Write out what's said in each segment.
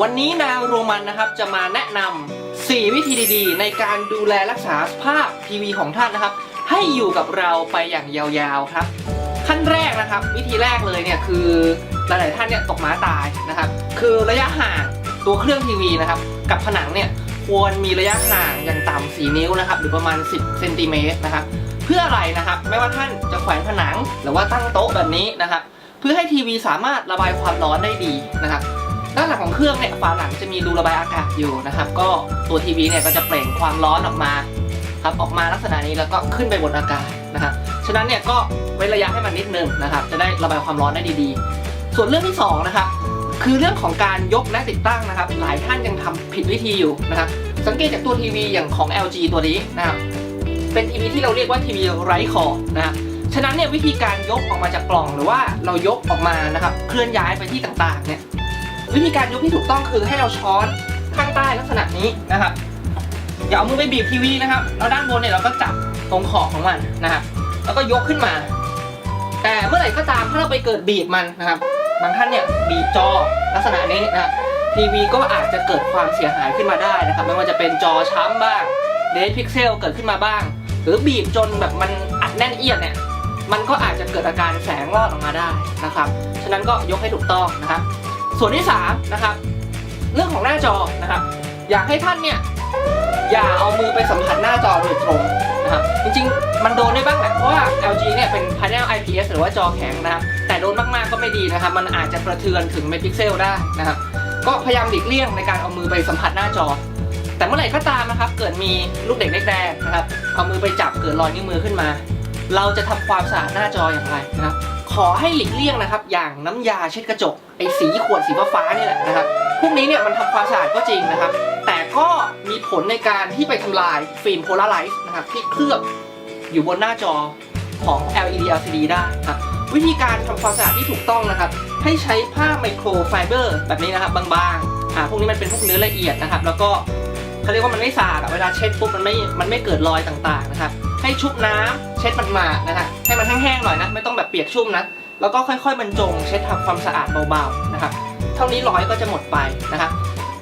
วันนี้นางโรมันนะครับจะมาแนะนำ4 วิธีดีๆ ในการดูแลรักษาสภาพทีวีของท่านนะครับ ให้อยู่กับเราไปอย่างยาวๆครับ ขั้นแรกนะครับ วิธีแรกเลยเนี่ยคือหลายๆท่านเนี่ยตกหมาตายนะครับ คือระยะห่างตัวเครื่องทีวีนะครับ กับผนังเนี่ยควรมีระยะห่างอย่างต่ำ4นิ้วนะครับ หรือประมาณ 10เซนติเมตรนะครับเพื่ออะไรนะครับ ไม่ว่าท่านจะแขวนผนังหรือว่าตั้งโต๊ะแบบนี้นะครับ เพื่อให้ทีวีสามารถระบายความร้อนได้ดีนะครับ ด้านหลังของเครื่องเนี่ยฝาหลังจะมีรูระบายอากาศอยู่นะครับ ก็ตัวทีวีเนี่ยก็จะเปล่งความร้อนออกมาครับออกมาลักษณะนี้แล้วก็ขึ้นไปบนอากาศนะครับฉะนั้นเนี่ยก็เว้นระยะให้มันนิดนึงนะครับ จะได้ระบายความร้อนได้ดีๆ ส่วนเรื่องที่สองนะครับคือเรื่องของการยกและติดตั้งนะครับ หลายท่านยังทำผิดวิธีอยู่นะครับ สังเกตจากตัวทีวีอย่างของ LG ตัวนี้นะครับเป็นทีวีที่เราเรียกว่าทีวีไร้คอนะครับฉะนั้นเนี่ยวิธีการยกออกมาจากกล่องหรือว่าเรายกออกมานะครับ เคลื่อนย้ายไปที่ต่างๆเนี่ย วิธีการยกที่ถูกต้องคือให้เราช้อนข้างใต้ลักษณะนี้นะครับอย่าเอามือไปบีบทีวีนะครับแล้วด้านบนเนี่ยเราก็จับตรงขอบของมันนะครับแล้วก็ยกขึ้นมา แต่เมื่อไหร่ก็ตามถ้าเราไปเกิดบีบมันนะครับ บางท่านเนี่ยบีบจอลักษณะนี้นะทีวีก็อาจจะเกิดความเสียหายขึ้นมาได้นะครับไม่ว่าจะเป็นจอช้ำบ้างเดทพิกเซลเกิดขึ้นมาบ้าง หรือบีบจนแบบมันอัดแน่นเอียดเนี่ยมันก็อาจจะเกิดอาการแสงรอดออกมาได้นะครับ ฉะนั้นก็ยกให้ถูกต้องนะครับ ส่วนที่3นะครับเรื่องของหน้าจอนะครับอยากให้ท่านเนี่ยอย่าเอามือไปสัมผัสหน้าจอโดยตรงนะครับจริงๆ มันโดนได้บ้างแหละเพราะว่า LG เนี่ยเป็น panel IPS หรือว่าจอแข็งนะครับแต่โดนมากๆก็ไม่ดีนะครับ มันอาจจะกระเทือนถึงเมกพิกเซลได้นะครับก็พยายามหลีกเลี่ยงในการเอามือไปสัมผัสหน้าจอ แต่เมื่อไหร่ก็ตามนะครับ เกิดมีลูกเด็กเล็กแดงนะครับเอามือไปจับเกิดรอยนิ้วมือขึ้นมา เราจะทำความสะอาดหน้าจออย่างไรนะครับ ขอให้หลีกเลี่ยงนะครับ อย่างน้ำยาเช็ดกระจกไอ้สีขวดสีฟ้าๆนี่แหละนะครับพวกนี้เนี่ยมันทำความสะอาดก็จริงนะครับ แต่ก็มีผลในการที่ไปทำลายฟิล์มโพลาไรซ์นะครับที่เคลือบอยู่บนหน้าจอของ LED LCD ได้ครับวิธีการทำความสะอาดที่ถูกต้องนะครับ ให้ใช้ผ้าไมโครไฟเบอร์แบบนี้นะครับบางๆอ่าพวกนี้มันเป็นพวกเนื้อละเอียดนะครับ แล้วก็เขาเรียกว่ามันไม่สะอาดเวลาเช็ดปุ๊บมันไม่มันไม่เกิดรอยต่างๆนะครับ ให้ชุบน้ำเช็ดมันมานะฮะให้มันแห้งๆหน่อยนะ ไม่ต้องแบบเปียกชุ่มนะแล้วก็ค่อยๆบรรจงเช็ดทำความสะอาดเบาๆนะครับเท่านี้ร้อยก็จะหมดไปนะครับ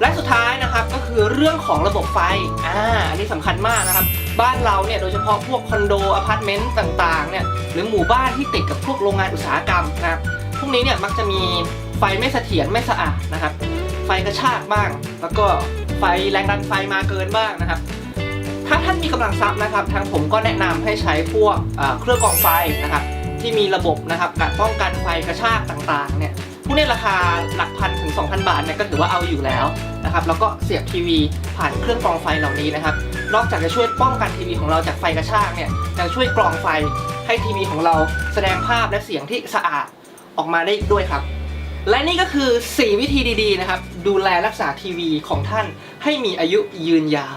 และสุดท้ายนะครับก็คือเรื่องของระบบไฟอ่าอันนี้สำคัญมากนะครับ บ้านเราเนี่ยโดยเฉพาะพวกคอนโดอพาร์ตเมนต์ต่างๆเนี่ยหรือหมู่บ้านที่ติดกับพวกโรงงานอุตสาหกรรมนะครับพวกนี้เนี่ยมักจะมีไฟไม่เสถียรไม่สะอาดนะครับ ไฟกระชากบ้าง แล้วก็ไฟแรงดันไฟมาเกินบ้างนะครับ ถ้าท่านมีกำลังทรัพย์นะครับ ทางผมก็แนะนำให้ใช้พวกเครื่องกรองไฟนะครับที่มีระบบนะครับการป้องกันไฟกระชากต่างๆเนี่ยพวกนี้ราคาหลักพันถึง 2,000 บาทเนี่ยก็ถือว่าเอาอยู่แล้วนะครับแล้วก็เสียบทีวีผ่านเครื่องกรองไฟเหล่านี้นะครับ นอกจากจะช่วยป้องกันทีวีของเราจากไฟกระชากเนี่ยยังช่วยกรองไฟให้ทีวีของเราแสดงภาพและเสียงที่สะอาดออกมาได้ด้วยครับ และนี่ก็คือ 4 วิธีดีๆนะครับ ดูแลรักษาทีวีของท่านให้มีอายุยืนยาว